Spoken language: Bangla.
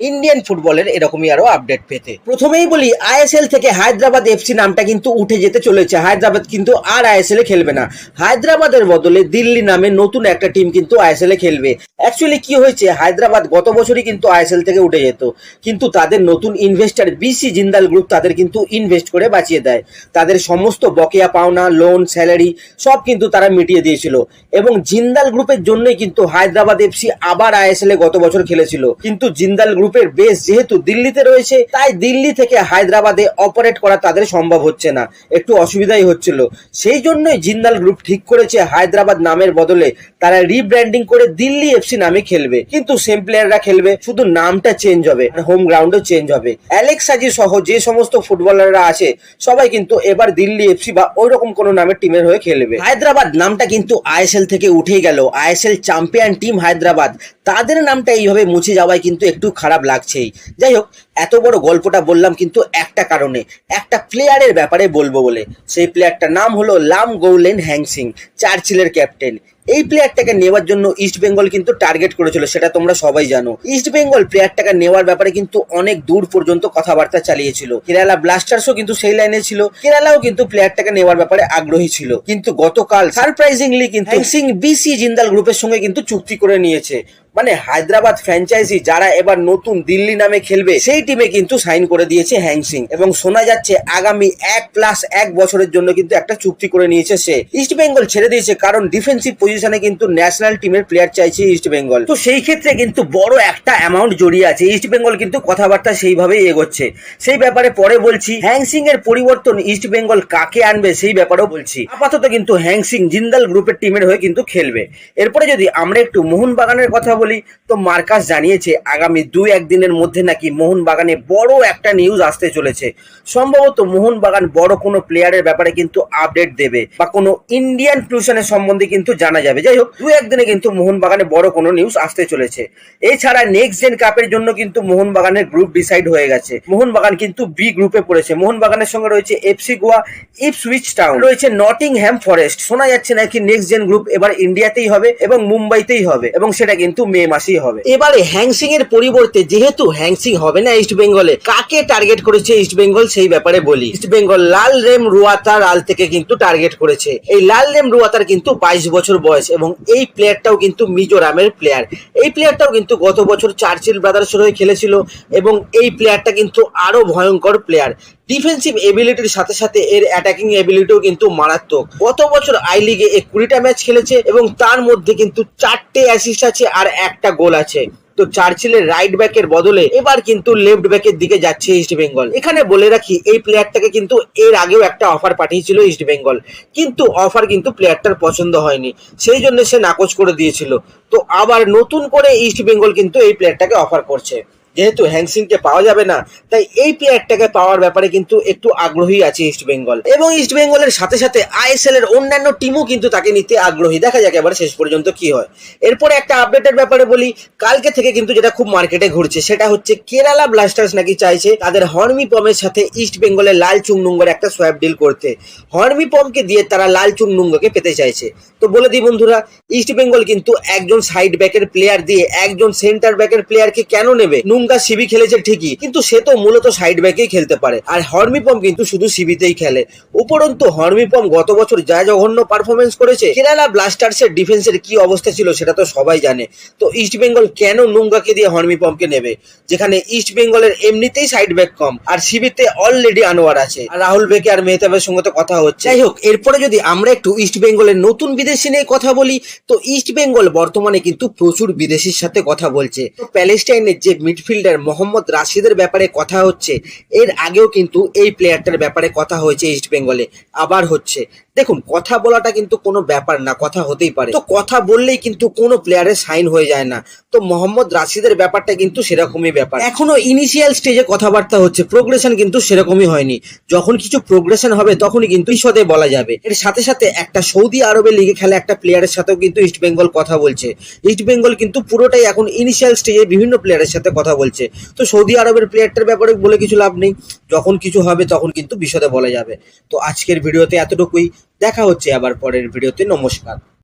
ইন্ডিয়ান ফুটবলের এরকমই আরও আপডেট পেতে। প্রথমেই বলি আইএসএল থেকে হায়দ্রাবাদ এফসি নামটা কিন্তু উঠে যেতে চলেছে। হায়দ্রাবাদ কিন্তু আর আইএসএল এ খেলবে না। হায়দ্রাবাদের বদলে দিল্লি নামে নতুন একটা টিম কিন্তু আইএসএল এ খেলবে। অ্যাকচুয়ালি কি হয়েছে? হায়দ্রাবাদ গত বছরই কিন্তু আইএসএল থেকে উঠে যেত। কিন্তু তাদের নতুন ইনভেস্টার বিসি জিন্দাল গ্রুপ তাদের কিন্তু ইনভেস্ট করে বাঁচিয়ে দেয়। তাদের সমস্ত বকেয়া পাওনা লোন স্যালারি সব কিন্তু তারা মিটিয়ে দিয়েছিল। এবং জিন্দাল গ্রুপের জন্যই কিন্তু হায়দ্রাবাদ এফসি আবার আইএসএল এ গত বছর খেলেছিল। কিন্তু জিন্দাল গ্রুপের বেস যেহেতু দিল্লিতে রয়েছে, তাই দিল্লি থেকে হায়দ্রাবাদে অপারেট করা তাদের সম্ভব হচ্ছে না। একটু অসুবিধাই হচ্ছিল। সেই জন্যই জিন্দাল গ্রুপ ঠিক করেছে হায়দ্রাবাদ নামের বদলে। তারা রিব্র্যান্ডিং করে দিল্লি এফসি নামে খেলবে। কিন্তু সেম প্লেয়াররা খেলবে, শুধু নামটা চেঞ্জ হবে হোম গ্রাউন্ডও চেঞ্জ হবে। অ্যালেক্স সাজি সহ যে সমস্ত ফুটবলাররা আছে, সবাই কিন্তু এবার দিল্লি এফসি বা ওইরকম কোনো নামের টিমের হয়ে খেলবে। হায়দ্রাবাদ নামটা কিন্তু আইএসএল থেকে উঠেই গেল। ISL champion team Hyderabad. তাদের নামটা এইভাবে মুছে যাওয়ায় কিন্তু একটু খারাপ লাগছেই। যাই হোক এত বড় গল্পটা বললাম কিন্তু একটা কারণে। একটা প্লেয়ারের ব্যাপারে বলব বলে। সেই প্লেয়ারটার নাম হলো লাম গৌলেন হ্যাংসিং চার্চিলের ক্যাপ্টেন এই প্লেয়ারটাকে নেওয়ার জন্য ইস্ট বেঙ্গল কিন্তু টার্গেট করেছিল সেটা তোমরা সবাই জানো। ইস্ট বেঙ্গল প্লেয়ারটাকে নেওয়ার ব্যাপারে কিন্তু অনেক দূর পর্যন্ত কথাবার্তা চালিয়েছিল। কেরালা ব্লাস্টার্সও কিন্তু সেই লাইনে ছিল। কেরালাও কিন্তু প্লেয়ারটাকে নেওয়ার ব্যাপারে আগ্রহী ছিল। কিন্তু গতকাল সারপ্রাইজিংলি কিন্তু সিং বিসি জিন্দাল গ্রুপের সঙ্গে কিন্তু চুক্তি করে নিয়েছে। মানে হায়দ্রাবাদ ফ্র্যাঞ্চাইজি যারা এবার নতুন দিল্লি নামে খেলবে, সেই টিমে কিন্তু সাইন করে দিয়েছে হ্যাংসিং এবং শোনা যাচ্ছে আগামী এক প্লাস এক বছরের জন্য কিন্তু একটা চুক্তি করে নিয়েছে সে। ইস্ট বেঙ্গল ছেড়ে দিয়েছে কারণ ডিফেন্সিভ পজিশনে কিন্তু ন্যাশনাল টিমের প্লেয়ার চাইছে ইস্ট বেঙ্গল তো সেই ক্ষেত্রে কিন্তু বড় একটা অ্যামাউন্ট জড়িয়ে আছে। ইস্ট বেঙ্গল কিন্তু কথাবার্তা সেইভাবেই এগোচ্ছে। সেই ব্যাপারে পরে বলছি হ্যাংসিং এর পরিবর্তন ইস্ট বেঙ্গল কাকে আনবে সেই ব্যাপারেও বলছি। আপাতত কিন্তু হ্যাংসিং জিন্দাল গ্রুপের টিমের হয়ে কিন্তু খেলবে। এরপরে যদি আমরা একটু মোহনবাগানের কথা বলি, তো মার্কাস জানিয়েছে, আগামী দুই একদিনের মধ্যে নাকি মোহনবাগানে বড় একটা নিউজ আসতে চলেছে। সম্ভবত মোহনবাগান বড় কোনো প্লেয়ারের ব্যাপারে কিন্তু আপডেট দেবে বা কোনো ইন্ডিয়ান ফিউশনের সম্বন্ধে কিন্তু জানা যাবে। যাই হোক দু একদিনে কিন্তু মোহনবাগানে বড় কোনো নিউজ আসতে চলেছে। এছাড়া নেক্সট জেন কাপের জন্য কিন্তু মোহনবাগানের গ্রুপ ডিসাইড হয়ে গেছে। মোহনবাগান কিন্তু বি গ্রুপে পড়েছে। মোহনবাগানের সঙ্গে রয়েছে এফসি গোয়া ইপসুইচ টাউন রয়েছে নটিংহ্যাম ফরেস্ট শোনা যাচ্ছে নাকি নেক্সট জেন গ্রুপ এবার ইন্ডিয়াতেই হবে এবং মুম্বাইতেই হবে। এবং সেটা কিন্তু মে মাসেই হবে। এবারে হ্যাংসিং এর পরিবর্তে যেহেতু হ্যাংসিং হবে না ইস্ট বেঙ্গলে, কাকে টার্গেট করেছে ইস্ট বেঙ্গল সেই ব্যাপারে বলি। ইস্ট বেঙ্গল লাল রেম রুয়াতার আল থেকে কিন্তু টার্গেট করেছে। এই লাল রেম রুয়াতার কিন্তু বাইশ বছর বয়স এবং এই প্লেয়ারটাও কিন্তু মিজোরামের প্লেয়ার এই প্লেয়ারটাও কিন্তু গত বছর চার্চিল ব্রাদার্সের হয়ে খেলেছিল এবং এই প্লেয়ারটা কিন্তু আরও ভয়ঙ্কর প্লেয়ার ডিফেন্সিভ এবিলিটির সাথে সাথে এর অ্যাটাকিং এবিলিটিও কিন্তু মারাত্মক। গত বছর আই লিগে এ কুড়িটা ম্যাচ খেলেছে এবং তার মধ্যে কিন্তু চারটে অ্যাসিস্ট আছে আর একটা গোল আছে। তো চার্চিলের রাইট ব্যাকের বদলে এবার কিন্তু লেফট ব্যাকের দিকে যাচ্ছে ইস্ট বেঙ্গল এখানে বলে রাখি, এই প্লেয়ারটাকে কিন্তু এর আগেও একটা অফার পাঠিয়েছিল ইস্ট বেঙ্গল কিন্তু অফার কিন্তু প্লেয়ারটার পছন্দ হয়নি। সেই জন্য সে নাকচ করে দিয়েছিল। তো আবার নতুন করে ইস্ট বেঙ্গল কিন্তু এই প্লেয়ারটাকে অফার করছে। যেহেতু হ্যাংসিংকে পাওয়া যাবে না, তাই এই প্লেয়ারটাকে পাওয়ার ব্যাপারে কিন্তু একটু আগ্রহী আছে ইস্ট বেঙ্গল এবং ইস্ট বেঙ্গলের সাথে সাথে আইএসএল এর অন্যান্য টিমও কিন্তু তাকে নিতে আগ্রহী। দেখা যাক এবার শেষ পর্যন্ত কি হয়। এরপরে একটা আপডেটের ব্যাপারে বলি, কালকে থেকে কিন্তু যেটা খুব মার্কেটে ঘুরছে, সেটা হচ্ছে কেরালা ব্লাস্টার্স নাকি চাইছে তাদের হর্মি পমের সাথে ইস্ট বেঙ্গলের লাল চুংনুঙ্গের একটা সোয়াব ডিল করতে। হর্মি পমকে দিয়ে তারা লাল চুংনুঙ্গকে পেতে চাইছে। তো বলে দিই বন্ধুরা ইস্ট বেঙ্গল কিন্তু একজন সাইড ব্যাকের প্লেয়ার দিয়ে একজন সেন্টার ব্যাকের প্লেয়ারকে কেন নেবে? নুঙ্গা সিবি খেলেছে ঠিকই, কিন্তু সে তো মূলত সাইড ব্যাকেই খেলতে পারে। আর হর্মিপম কিন্তু শুধু সিবিতেই খেলে। উপরন্তু হর্মিপম গত বছর যা জঘন্য পারফরমেন্স করেছে। কেরালা ব্লাস্টার্সের ডিফেন্সের কি অবস্থা ছিল সেটা তো সবাই জানে। তো ইস্ট বেঙ্গল কেন নুঙ্গাকে দিয়ে হর্মিপমকে নেবে? যেখানে ইস্ট বেঙ্গলের এমনিতেই সাইড ব্যাক কম, আর সিবিতে অলরেডি আনোয়ার আছে। আর রাহুল বেকে আর মেহতাবের সঙ্গে তো কথা হচ্ছে। যাই হোক, এরপরে যদি আমরা একটু ইস্ট বেঙ্গলের নতুন বিদেশি নিয়ে কথা বলি, তো ইস্ট বেঙ্গল বর্তমানে কিন্তু প্রচুর বিদেশির সাথে কথা বলছে। প্যালেস্টাইনের যে মিডফিল্ডার মোহাম্মদ রাশিদের ব্যাপারে কথা হচ্ছে। এর আগেও কিন্তু এই প্লেয়ারটার ব্যাপারে কথা হয়েছে ইস্ট বেঙ্গলে আবার হচ্ছে। দেখুন, কথা বলাটা কিন্তু কোনো ব্যাপার না, কথা হতেই পারে। তো কথা বললেই কিন্তু কোনো প্লেয়ারের সাইন হয়ে যায় না। তো মোহাম্মদ রাশিদের ব্যাপারটা কিন্তু সেরকমই ব্যাপার। এখনও ইনিশিয়াল স্টেজে কথাবার্তা হচ্ছে প্রোগ্রেশন কিন্তু সেরকমই হয়নি। যখন কিছু প্রোগ্রেশন হবে, তখনই কিন্তু বিশদে বলা যাবে। এর সাথে সাথে একটা সৌদি আরবের লিগে খেলা একটা প্লেয়ারের সাথেও কিন্তু ইস্ট বেঙ্গল কথা বলছে। ইস্ট বেঙ্গল কিন্তু পুরোটাই এখন ইনিশিয়াল স্টেজে বিভিন্ন প্লেয়ারের সাথে কথা বলছে। তো সৌদি আরবের প্লেয়ারটার ব্যাপারে বলে কিছু লাভ নেই। যখন কিছু হবে, তখন কিন্তু বিশদে বলা যাবে। তো আজকের ভিডিওতে এতটুকুই। দেখা হচ্ছে আবার পরের ভিডিওতে। নমস্কার।